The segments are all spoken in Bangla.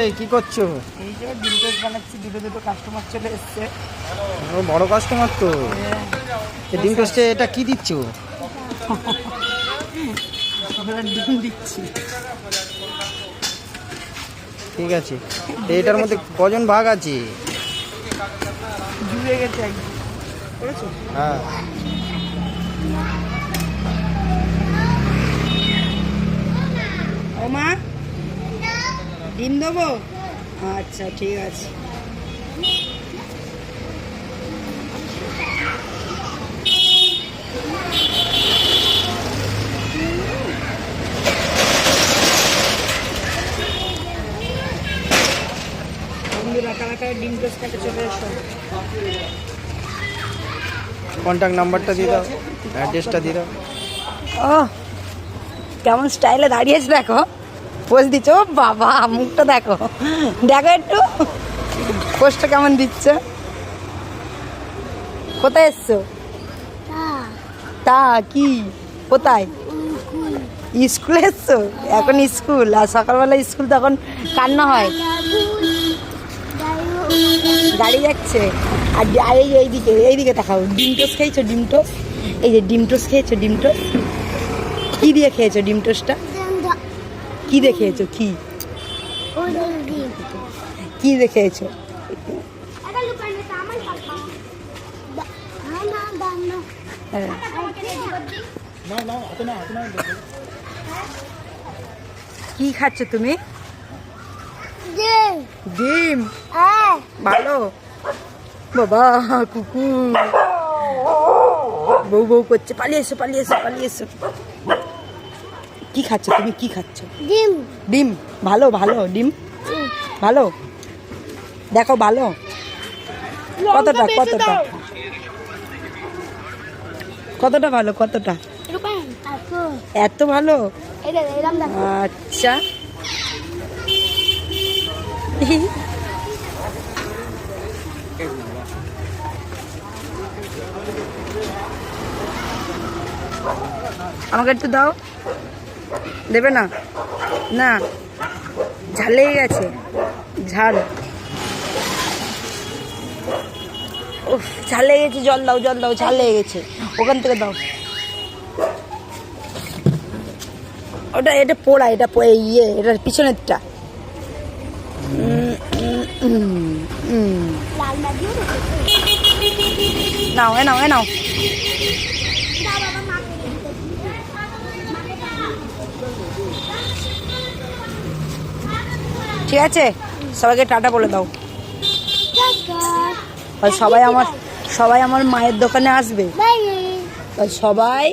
এই কি করছ? এই যে ডিম টোস্ট বানাচ্ছি দুটো দুটো কাস্টমার চলে এসছে। ও বড় কাস্টমার তো। এই ডিম টোস্টে এটা কি দিচ্ছ? ডিম দিচ্ছি। ঠিক আছে। এটার মধ্যে কজন ভাগ আছে? জুড়ে গেছে হ্যাঁ ও মা ডিম দেবো? আচ্ছা ঠিক আছে। ডিম চলে এসো? কন্ট্যাক্ট নাম্বারটা দিয়ে দাও অ্যাড্রেসটা দিয়ে দাও। ও কেমন স্টাইলে দাঁড়িয়েছে দেখো পোজ দিচ্ছ ও বাবা, মুখটা দেখো। দেখো একটু। পোস্টটা কেমন দিচ্ছ? কোথায় এসছো? তা, কি? কোথায়? স্কুলে এসছো? এখন স্কুল, আর সকালবেলা স্কুল তখন কান্না হয়। গাড়ি যাচ্ছে। আর এই এইদিকে এইদিকে দেখাও ডিম টোস্ট খেয়েছো? ডিম টোস্ট? এই যে ডিম টোস্ট খেয়েছো? ডিম টোস্ট? কি দিয়ে খেয়েছো ডিম টোস্টটা? কি দিয়ে খেয়েছো কি? কি হ্যাঁ কি খাচ্ছ তুমি? ডিম। ভালো। বাবা, কুকুর। বউ বউ করছে, পালিয়ে এসো পালিয়ে এসো পালিয়ে এসো। কি খাচ্ছ? তুমি কি খাচ্ছ? ডিম। ডিম। ভালো ভালো ডিম। ভালো? দেখো ভালো? কতটা কতটা? কতটা ভালো কতটা? এত। ভালো? আচ্ছা। আমাকে একটু দাও। দেবে না? না। ঝাল লেগে গেছে। ঝাল। উফ, ঝাল লেগে গেছে, জল দাও জল দাও, ঝাল লেগে গেছে। ওখান থেকে দাও। ওটা, এটা পোড়া, এটা ইয়ে এটার পিছনেরটা। নাও, এ নাও এ নাও। ঠিক আছে? সবাইকে টাটা বলে দাও। সবাই আমার সবাই আমার মায়ের দোকানে আসবে। সবাই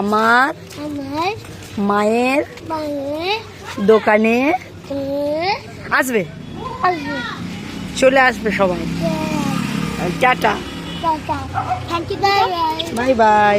আমার মায়ের দোকানে আসবে। চলে আসবে সবাই। টাটা. Bye bye.